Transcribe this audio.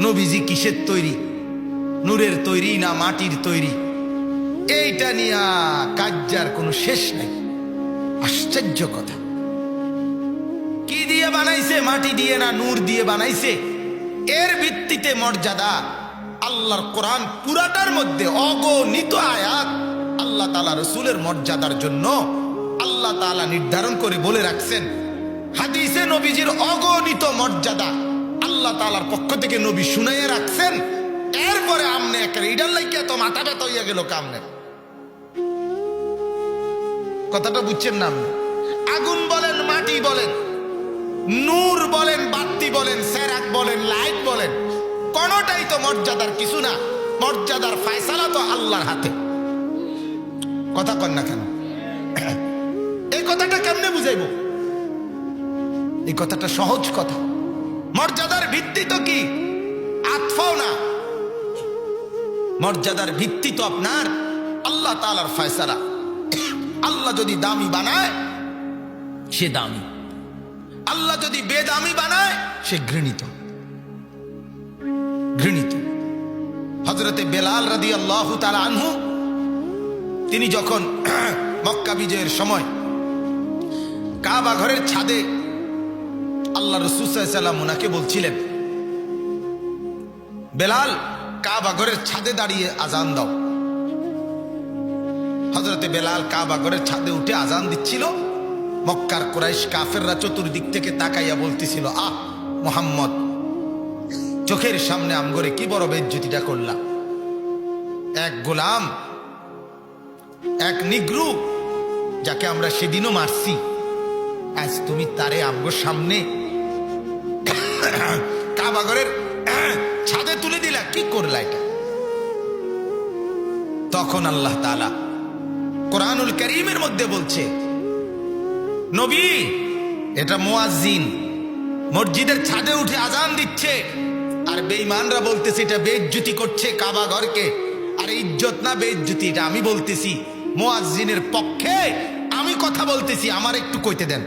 নবীজি কিসের তৈরি? নূরের তৈরি না মাটির তৈরি? এইটা নিয়ে কাজ্যার কোনো শেষ নাই। আশ্চর্য কথা। কি দিয়ে বানাইছে, মাটি দিয়ে না নূর দিয়ে বানাইছে? এর ভিত্তিতে মর্যাদা আল্লাহর কোরআন পুরাটার মধ্যে অগণিত আয়াত আল্লাহ তালা রসুলের মর্যাদার জন্য আল্লাহ তালা নির্ধারণ করে বলে রাখছেন। হাদিসে নবীজির অগণিত মর্যাদা আল্লাহ তালার পক্ষ থেকে নবী শুনাইয়ে রাখছেন। এরপরে আমনে একটা ইডার লাইকে তো মাথা ব্যথা হইয়া গেল কামনে। কথাটা বুঝছেন না? আগুন বলেন, মাটি বলেন, নূর বলেন, বাতি বলেন সেরাক বলেন, লাইট বলেন, কোনটাই তো মর্যাদার কিছু না। মর্যাদার ফায়সালা তো আল্লাহর হাতে। কথা কন না কেন? এই কথাটা কেমনে বুঝাইব? এই কথাটা সহজ কথা। মর্যাদার ভিত্তি তো কি? আতফাও না। মর্যাদার ভিত্তি তো আপনার। আল্লাহ তালার ফয়সালা। আল্লাহ যদি দামি বানায়, সে দামি। আল্লাহ যদি বেদামি বানায়, সে ঘৃণিত। ঘৃণিত। হজরতে বেলাল রাদি আল্লাহ তালা আনহু, তিনি যখন মক্কা বিজয়ের সময় কাবা ঘরের ছাদে আল্লাহ রসুসাল্লাম ওনাকে বলছিলেন, বেলাল, কাবা ঘরের ছাদে দাঁড়িয়ে আজান দাও। হজরতে বেলাল কাবা ঘরের ছাদে উঠে আজান দিচ্ছিল। মক্কার কোরাইশ কাফেররা চতুর্দিক থেকে তাকাইয়া বলতেছিল, আহ, মোহাম্মদ, চোখের সামনে আমগরে কি বড় বেজ্জুতিটা করলাম এক গোলাম, এক নিগ্রু, যাকে আমরা সেদিনও মারছি। আজ তুমি তারে আমগোর সামনে কাবাগরের ছাদে তুলে দিলা। কি করলা এটা? তখন আল্লাহ তালা কোরআনুল করিমের মধ্যে বলছে, নবী, এটা মোয়াজিন মসজিদের ছাদে উঠে আজান দিচ্ছে, আর বেঈমানরা বলতেছে, এটা বেজ্জুতি করছে কাবা ঘরকে। আর ইজ্জত না বেজ্জুতি এটা আমি বলতেছি মোয়াজিনের পক্ষে আমি কথা বলতেছি, আমার একটু কইতে দেন।